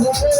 Yeah.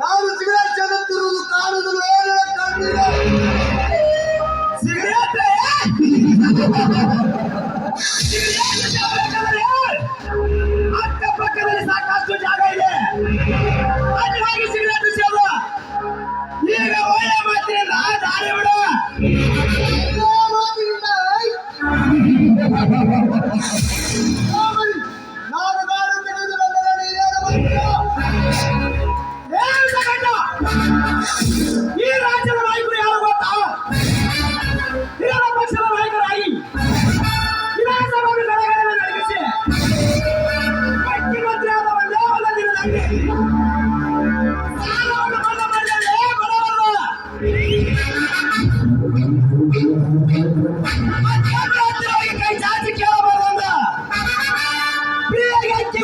ನಾನು ಸಿಗರಾಜ್ ಚಂದ್ರ ಈ ರಾಜ್ಯದ ನಾಯಕರು ಯಾರು ಗೊತ್ತಾ? ವಿರೋಧ ಪಕ್ಷದ ನಾಯಕರಾಗಿ ವಿಧಾನಸಭೆ ಬೆಳೆಗಳನ್ನು ನಡೆಸಿ ಮುಖ್ಯಮಂತ್ರಿ ಆದ ಒಂದೇ ಒಂದು ದಿನದಲ್ಲಿ ಸಾಲವನ್ನು ಮನ್ನಾ ಮಾಡಿದರೆ ಬರಬಾರದು. ಕೈ ಚಾಚಿ ಕೇಳಬಾರದಂದ ಫ್ರೀಯಾಗಿ ಅಕ್ಕಿ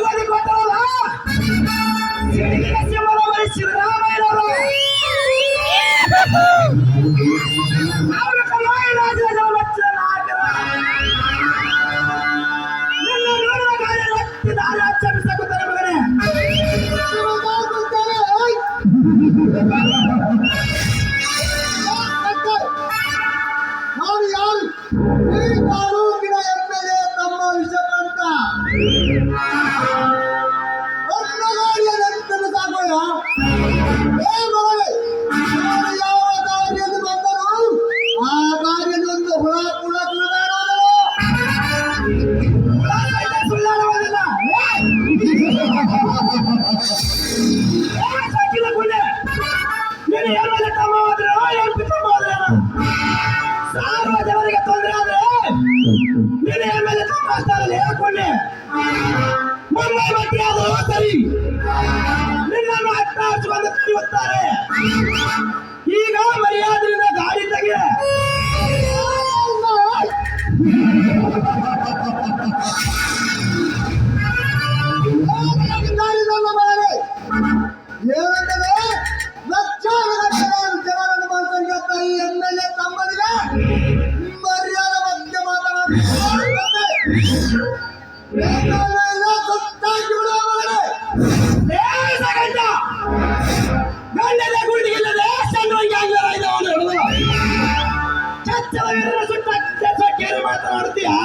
ಸಾವಿರ ಜನರಿಗೆ ತೊಂದರೆ ಆದ್ರೆ ನಿನ್ನ ಮೇಲೆ ತಪ್ಪಾಸ್ತಾರಲ್ಲಿ ಹೇಳ್ಕೊಂಡೆ ಮುಂಬೈ ಮಂತ್ರಿ ಆದರೂ ಸರಿ ನಿನ್ನನ್ನು ಹಟ್ಟ ಹಚ್ಚುವಂತ ಈಗ ಮರ್ಯಾದೆ பார்த்தியா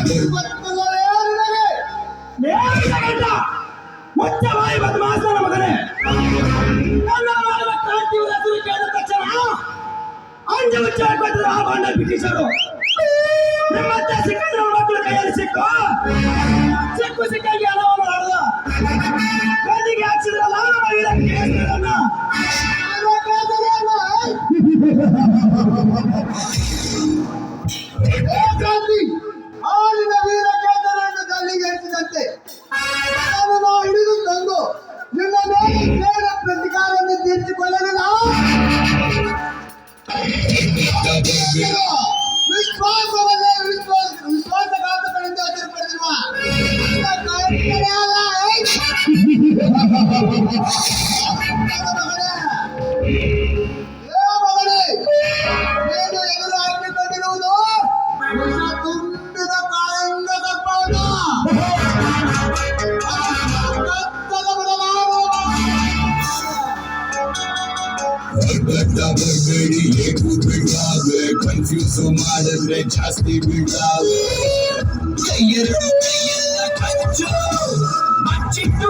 ಮುಚ್ಚ ಬಾಯಿ ಬದಮಾಸನ ಮಗನೇ ಹೆಸರು ಕೇಳಿದ ತಕ್ಷಣ ಅಂಜು ಮುಚ್ಚ ಹಾಕಿದ್ರು ಆ ಬಾಂಡ ಬ್ರಿಟಿಷರು ನಿಮ್ಮಂತ ಸಿಕ್ಕಂದ್ರ ಮಕ್ಕಳು ಕೈಯಲ್ಲಿ ಸಿಕ್ಕು ಸಿಕ್ಕು ಕನ್ಫ್ಯೂಸ್ ಮಾಡಿದ್ರೆ ಜಾಸ್ತಿ ಬಿಡಾವೆ ಕೈಯೆರಡು ಕೈಯೆಲ್ಲ ಕಚ್ಚು ಮಚ್ಚಿಟ್ಟು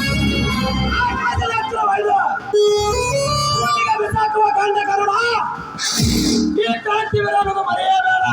ಒಯ್ದು ಒಟ್ಟಿಗೆ ಬಿಸಾಕುವ ಕಂಡ ಕರುಣ. ಈ ಕ್ರಾಂತಿ ವಿರೋಧದ ಮರೆಯಬೇಡ.